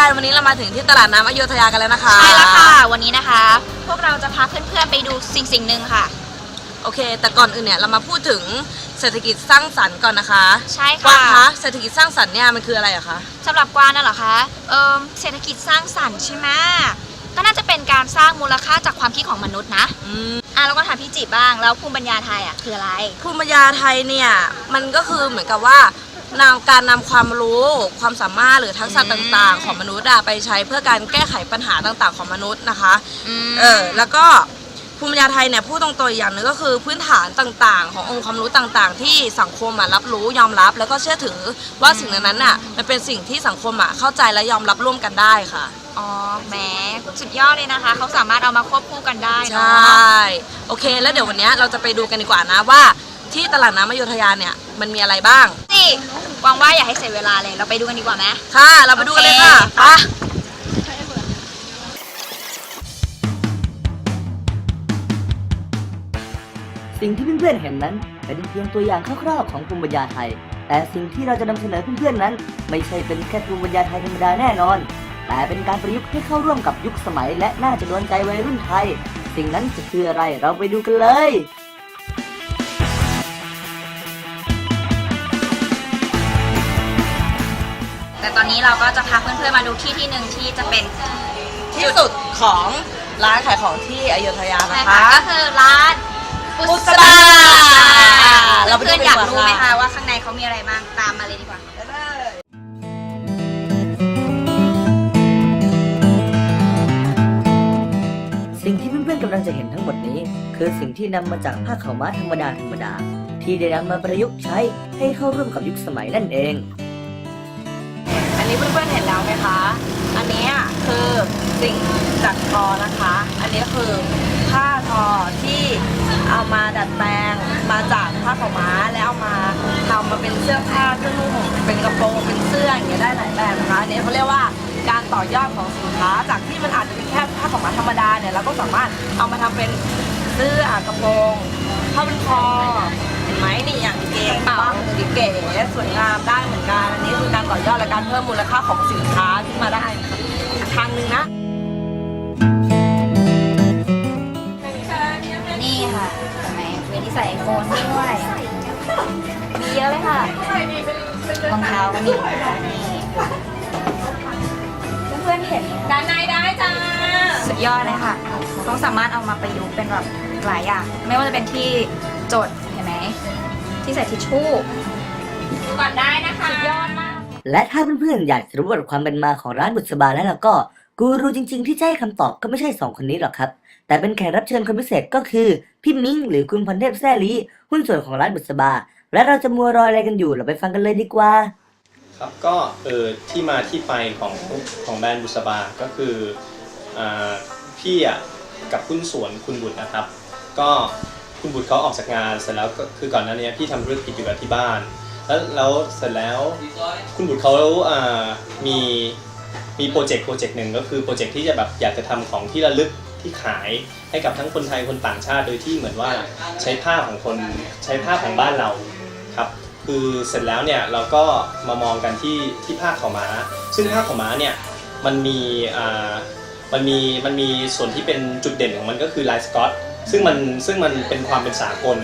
อนๆ วันนี้เรามาถึงที่ตลาดน้ำอโยธยากันแล้วนะคะใช่แล้วค่ะ วันนี้นะคะ พวกเราจะพาเพื่อนๆไปดูสิ่งสิ่งหนึ่งค่ะ โอเค แต่ก่อนอื่นเนี่ยเรามาพูดถึงเศรษฐกิจสร้างสรรค์ก่อนนะคะใช่กวาค่ะงคะเศรษฐกิจสร้างสรรค์เนี่ยมันคืออะไรอะคะสำหรับกวางน่ะเหรอคะเอิมเศรษฐกิจสร้างสรรค์ใช่ไหมก็น่าจะเป็นการสร้างมูลค่าจากความคิดของมนุษย์นะอืมอะแล้วก็ถามพี่จีบบ้างแล้วภูมิปัญญาไทยอะคืออะไร ภูมิปัญญาไทยเนี่ยมันก็คือเหมือนกับว่า นำการนำความรู้ความสามารถหรือทักษะอืมต่างๆ ของมนุษย์อะไปใช้เพื่อการแก้ไขปัญหาต่างๆ ของมนุษย์นะคะมเออแล้วก็ภูมิปัญญาไทยเนี่ยพูดตรงๆอีกอย่างหนึงก็คือพื้นฐานต่างๆ ขององค์ความรู้ต่างๆ ที่สังคมอะรับรู้ยอมรับ แล้วก็เชื่อถือว่าสิ่งนั้นๆน่ะมันเป็นสิ่งที่สังคมอะเข้าใจและยอมรับร่วมกันได้ค่ะ อ๋อแหมสุดยอดเลยนะคะ เขาสามารถเอามาควบคู่กันได้ใชเนาะ่ โอเค แล้วเดี๋ยววันเนี้ยเราจะไปดูกันดีกว่านะว่า ที่ตลาดน้ำอยุธยาเนี่ยมันมีอะไรบ้างจีกวางว่าอย่าให้เสียเวลาเลย เราไปดูกันดีกว่าไหม ค่ะ เราไปดูกันเลยค่ะโอเคไป สิ่งที่เพื่อนๆเห็นนั้นเป็นเพียงตัวอย่างคร่าวๆของภูมิปัญญาไทย แต่สิ่งที่เราจะนำเสนอเพื่อนๆนั้น ไม่ใช่เป็นแค่ภูมิปัญญาไทยธรรมดาแน่นอน แต่เป็นการประยุกต์ให้เข้าร่วมกับยุคสมัย และน่าจะโดนใจวัยรุ่นไทย สิ่งนั้นจะคืออะไรเราไปดูกันเลย แต่ตอนนี้เราก็จะพาเพื่อนๆมาดูที่ที่หนึ่งที่จะเป็นที่สุดของร้านขายของที่อยุธยานะใช่คะค่ะก็คือร้านบุบุษษบาบาเราไปดูเพื่อนกันๆอยากดีกว่ารู้ไหมค่ะคะว่าข้างในเขามีอะไรบ้างตามมาเลยดีกว่า สิ่งที่เพื่อนๆกำลังจะเห็นทั้งหมดนี้ คือสิ่งที่นำมาจากผ้าขาวม้าธรรมดาธรรมดา ที่ได้นำมาประยุกต์ใช้ให้เข้าร่วมกับยุคสมัยนั่นเอง อันนี้เพื่อนๆเห็นแล้วไหมคะ อันนี้คือสิ่งจักรทอนะคะ อันนี้คือผ้าทอที่เอามาดัดแปลงมาจากผ้าขาวม้าแล้วเอามาทำมาเป็นเสื้อผ้าเครื่องนุ่งห่มเป็นกระโปรงเป็นเสื้ออย่างเงี้ยได้หลายแบบนะคะอันนี้เขาเรียกว่าการต่อยอดของสินค้า จากที่มันอาจจะเป็นแค่ผ้าขาวม้าธรรมดาเนี่ยเราก็สามารถเอามาทำเป็นเสื้อกระโปรง เก๋สวยงามได้เหมือนกันอันนี้คือการต่อยอดและการเพิ่มมูลค่าของสินค้าขึ้นมาได้ทางหนึ่งนะ นี่ค่ะเห็นไหมเวทีใส่โฟนด้วยมีเยอะเลยค่ะรองเท้าก็มีนี่เพื่อนๆเห็นด้านในได้จ้าสุดยอดเลยค่ะเขาสามารถเอามาประยุกต์เป็นแบบหลายอย่าง ไม่ว่าจะเป็นที่จดเห็นไหมที่ใส่ทิชชู่ ดูก่อนได้นะคะสุดยอดมาก และถ้าเพื่อนๆอยากจะรู้ประวัติความเป็นมาของร้านบุษบาแล้วล่ะก็กูรูจริง ๆ ที่จะให้คำตอบก็ไม่ใช่สองคนนี้หรอกครับ แต่เป็นแขกรับเชิญคนพิเศษก็คือพี่มิ้งหรือคุณพันเทพแซ่ลีหุ้นส่วนของร้านบุษบา และเราจะมัวรออะไรกันอยู่เราไปฟังกันเลยดีกว่า ครับก็เออที่มาที่ไปของของแบรนด์บุษบา ก็คืออาพี่อะกับหุ้นส่วนคุณบุตรนะครับ ก็คุณบุตรเขาออกจากงานเสร็จแล้วก็คือก่อนหน้านี้พี่ทำธุรกิจอยู่กับที่บ้าน แล้วแล้วเสร็จแล้วคุณบุตรเขาอ่ามีมีโปรเจกต์โปรเจกต์หนึ่งก็คือโปรเจกต์ที่จะแบบอยากจะทำของที่ระลึกที่ขายให้กับทั้งคนไทยคนต่างชาติโดยที่เหมือนว่าใช้ผ้าของคนใช้ผ้าของบ้านเราครับ คือเสร็จแล้วเนี่ยเราก็มามองกันที่ที่ผ้าขาวม้า ซึ่งผ้าขาวม้าเนี่ยมันมีอ่ามันมีมันมีส่วนที่เป็นจุดเด่นของมันก็คือลายสกอตซึ่งมันซึ่งมันเป็นความเป็นสากล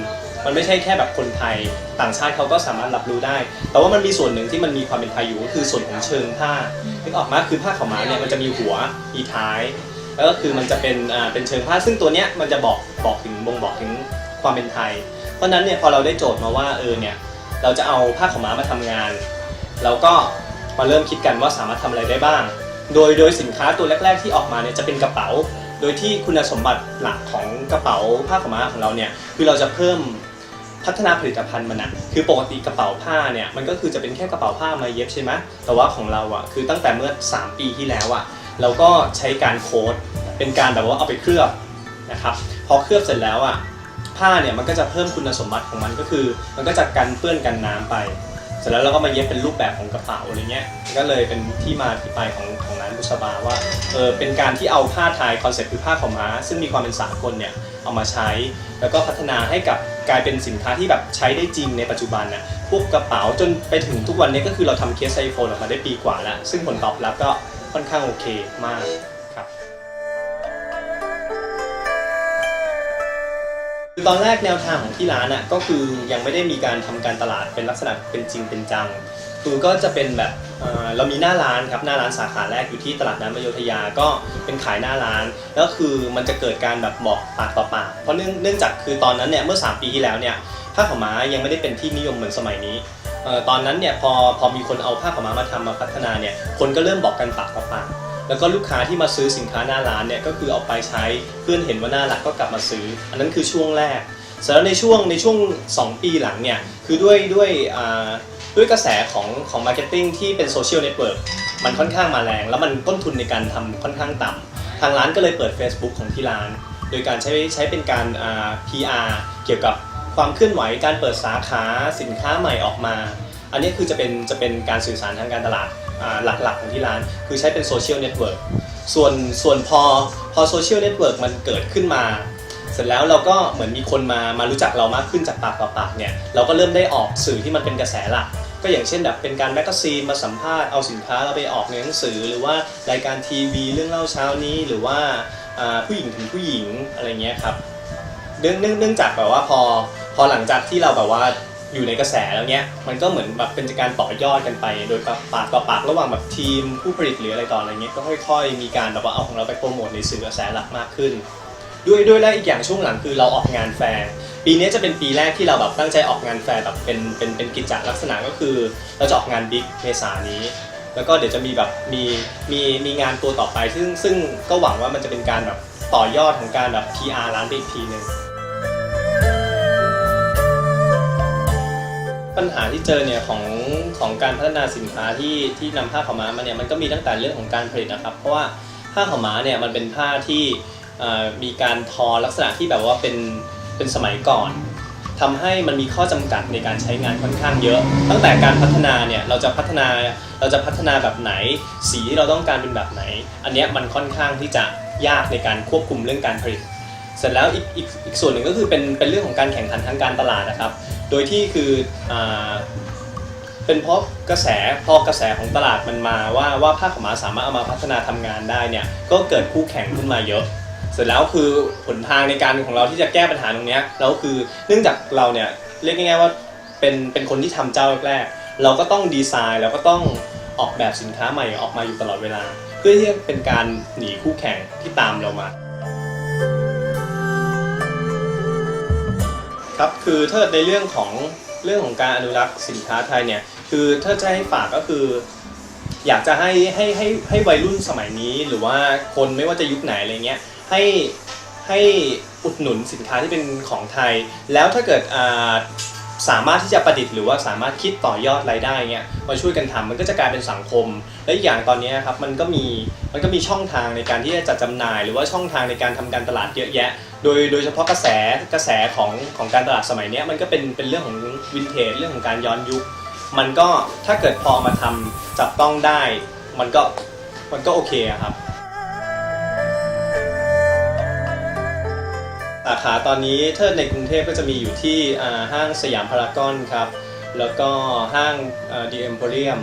มันไม่ใช่แค่แบบคนไทยต่างชาติเขาก็สามารถรับรู้ได้ แต่ว่ามันมีส่วนหนึ่งที่มันมีความเป็นไทยอยู่ก็คือส่วนของเชิงผ้านึกออกมาคือผ้าขาวม้าเนี่ยมันจะมีหัวมีท้าย แล้วก็คือมันจะเป็นอ่าเป็นเชิงผ้าซึ่งตัวเนี้ยมันจะบอกบอกถึงบ่งบอกถึงความเป็นไทย เพราะนั้นเนี่ยพอเราได้โจทย์มาว่าเออเนี่ยเราจะเอาผ้าขาวม้ามาทำงาน เราก็มาเริ่มคิดกันว่าสามารถทำอะไรได้บ้าง โดยโดยสินค้าตัวแรก ๆที่ออกมาเนี่ยจะเป็นกระเป๋า โดยที่คุณสมบัติหลักของกระเป๋าผ้าขาวม้าของเราเนี่ยคือเราจะเพิ่ม พัฒนาผลิตภัณฑ์มันอะคือปกติกระเป๋าผ้าเนี่ยมันก็คือจะเป็นแค่กระเป๋าผ้ามาเย็บใช่ไหมแต่ว่าของเราอะคือตั้งแต่เมื่อ 3 ปีที่แล้วอะเราก็ใช้การโค้ดเป็นการแบบว่าเอาไปเคลือบนะครับพอเคลือบเสร็จแล้วอะผ้าเนี่ยมันก็จะเพิ่มคุณสมบัติของมันก็คือ มันก็จะกันเปื้อนกันน้ำไป เสร็จแล้วเราก็มาเย็บเป็นรูปแบบของกระเป๋าอะไรเงี้ยก็เลยเป็นที่มาที่ไปของของร้านบุษบาว่าเออเป็นการที่เอาผ้าไทยคอนเซ็ปต์คือผ้าขาวม้าซึ่งมีความเป็นสากลเนี่ย เอามาใช้ แล้วก็พัฒนาให้กับกลายเป็นสินค้าที่แบบใช้ได้จริงในปัจจุบันน่ะพวกกระเป๋าจนไปถึงทุกวันนี้ก็คือเราทำเคสไอโฟนออกมาได้ปีกว่าแล้ว ซึ่งผลตอบรับก็ค่อนข้างโอเคมากครับคือตอนแรกแนวทางของที่ร้านอะก็คือยังไม่ได้มีการทำการตลาดเป็นลักษณะเป็นจริงเป็นจัง คือก็จะเป็นแบบเรามีหน้าร้านครับหน้าร้านสาขาแรกอยู่ที่ตลาดน้ำอโยธยาก็เป็นขายหน้าร้านแล้วคือมันจะเกิดการแบบบอกปากต่อปากเพราะเนื่องเนื่องจากคือตอนนั้นเนี่ยเมื่อ 3 ปีที่แล้วเนี่ยผ้าขาวม้ายังไม่ได้เป็นที่นิยมเหมือนสมัยนี้ตอนนั้นเนี่ยพอพอมีคนเอาผ้าขาวม้ามาทำมาพัฒนาเนี่ยคนก็เริ่มบอกกันปากต่อปากแล้วก็ลูกค้าที่มาซื้อสินค้าหน้าร้านเนี่ยก็คือเอาไปใช้เพื่อนเห็นว่าน่ารักก็กลับมาซื้อ อันนั้นคือช่วงแรกสร็จแล้วในช่วงในช่วง 2 ปีหลังเนี่ยคือด้วยด้วย ด้วยกระแสของของมาร์เก็ตติ้งที่เป็นโซเชียลเน็ตเวิร์กมันค่อนข้างมาแรง แล้วมันต้นทุนในการทำค่อนข้างต่ำทางร้านก็เลยเปิด Facebook ของที่ร้าน โดยการใช้ใช้เป็นการอ่า PR เกี่ยวกับความเคลื่อนไหวการเปิดสาขาสินค้าใหม่ออกมา อันนี้คือจะเป็นจะเป็นการสื่อสารทางการตลาดอ่าหลักๆของที่ร้าน คือใช้เป็นโซเชียลเน็ตเวิร์กส่วนส่วนพอพอโซเชียลเน็ตเวิร์กมันเกิดขึ้นมา เสร็จแล้วเราก็เหมือนมีคนมามารู้จักเรามากขึ้นจากปากต่อปากเนี่ยเราก็เริ่มได้ออกสื่อที่มันเป็นกระแสหลักก็อย่างเช่นแบบเป็นการแมกกาซีนมาสัมภาษณ์เอาสินค้าเราไปออกในหนังสือ หรือว่ารายการทีวีเรื่องเล่าเช้านี้หรือว่าอ่าผู้หญิงถึงผู้หญิงอะไรเงี้ยครับเนื่องเนื่องเนื่องจากแบบว่าพอพอหลังจากที่เราแบบว่าอยู่ในกระแสแล้วเนี้ยมันก็เหมือนแบบเป็นการต่อยอดกันไป โดยปากต่อปากระหว่างแบบทีมผู้ผลิตหรืออะไรต่ออะไรเงี้ยก็ค่อย ๆ มีการแบบว่าเอาของเราไปโปรโมทในสื่อกระแสหลักมากขึ้น ด้วยด้วยและอีกอย่างช่วงหลังคือเราออกงานแฟร์ปีนี้จะเป็นปีแรกที่เราแบบตั้งใจออกงานแฟร์แบบเป็นเป็นเป็นกิจจลักษณะก็คือ เราจะออกงานบิ๊กเมษานี้ แล้วก็เดี๋ยวจะมีแบบมีมีมีงานตัวต่อไป ซึ่งซึ่งก็หวังว่ามันจะเป็นการแบบต่อยอดของการแบบ PR ร้านไปอีกทีหนึ่งปัญหาที่เจอเนี่ยของของการพัฒนาสินค้าที่ที่นำผ้าขาวม้ามาเนี่ยมันก็มีตั้งแต่เรื่องของการผลิตนะครับ เพราะว่าผ้าขาวม้าเนี่ยมันเป็นผ้าที่ มีการทอลักษณะที่แบบว่าเป็นเป็นสมัยก่อนทำให้มันมีข้อจำกัดในการใช้งานค่อนข้างเยอะ ตั้งแต่การพัฒนาเนี่ยเราจะพัฒนาเราจะพัฒนาแบบไหน สีที่เราต้องการเป็นแบบไหน อันเนี้ยมันค่อนข้างที่จะยากในการควบคุมเรื่องการผลิต เสร็จแล้วอีกอีกอีกส่วนหนึ่งก็คือเป็นเป็นเรื่องของการแข่งขันทางการตลาดนะครับ โดยที่คืออเป็นเพราะกระแสพอกระแสของตลาดมันมาว่าว่าผ้าขม้าสามารถเอามาพัฒนาทำงานได้เนี่ยก็เกิดคู่แข่งขึ้นมาเยอะ เสร็จแล้วคือหนทางในการของเราที่จะแก้ปัญหาตรงเนี้ยแล้วคือเนื่องจากเราเนี่ยเรียกง่ายๆว่าเป็นเป็นคนที่ทำเจ้าแรกๆเราก็ต้องดีไซน์เราก็ต้องออกแบบสินค้าใหม่ออกมาอยู่ตลอดเวลา เพื่อที่จะเป็นการหนีคู่แข่งที่ตามเรามาครับคือถ้าในเรื่องของเรื่องของการอนุรักษ์สินค้าไทยเนี่ยคือถ้าจะให้ฝากก็คือ อยากจะให้ให้ให้ให้วัยรุ่นสมัยนี้ หรือว่าคนไม่ว่าจะยุคไหนอะไรเงี้ย ให้ให้อุดหนุนสินค้าที่เป็นของไทย แล้วถ้าเกิดสามารถที่จะประดิษฐ์หรือว่าสามารถคิดต่อยอดรายได้เงี้ยมาช่วยกันทำมันก็จะกลายเป็นสังคม และอีกอย่างตอนนี้ครับมันก็มีมันก็มีช่องทางในการที่จะจัดจำหน่าย หรือว่าช่องทางในการทำการตลาดเยอะแยะ โดยโดยเฉพาะกระแสกระแสของของการตลาดสมัยนี้มันก็เป็นเป็นเรื่องของวินเทจเรื่องของการย้อนยุค มันก็ถ้าเกิดพอมาทำจับต้องได้ มันก็มันก็โอเคครับาขาตอนนี้ถ้าในกรุงเทพก็จะมีอยู่ที่ห้างสยามพารากอนครับ แล้วก็ห้างดีเอ็มโพเรียม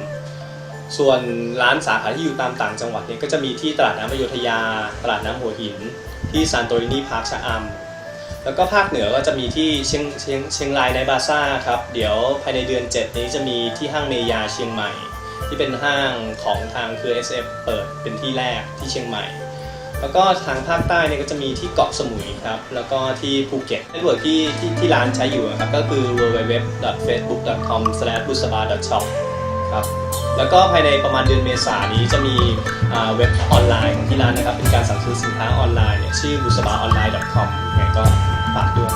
ส่วนร้านสาขาที่อยู่ตามต่างจังหวัดเนี่ยก็จะมีที่ตลาดน้ำอโยธยา ตลาดน้ำหัวหิน ที่ซานโตรินีพาร์คชะอำแล้วก็ภาคเหนือก็จะมีที่เชียงเชียงเชียงรายในบาซ่าครับ เดี๋ยวภายในเดือน 7 นี้จะมีที่ห้างเมยาเชียงใหม่ ที่เป็นห้างของทางคือ SF เปิดเป็นที่แรกที่เชียงใหม่ แล้วก็ทางภาคใต้เนี่ยก็จะมีที่เกาะสมุยครับ แล้วก็ที่ภูเก็ตเน็ตเวิร์กที่ที่ที่ร้านใช้อยู่นะครับ ก็คือ www.facebook.com/busaba.shop ครับ แล้วก็ภายในประมาณเดือนเมษายนนี้จะมีเว็บออนไลน์ของที่ร้านนะครับ เป็นการสั่งซื้อสินค้าออนไลน์เนี่ยชื่อ busaba online com ยังไงก็ฝากด้วย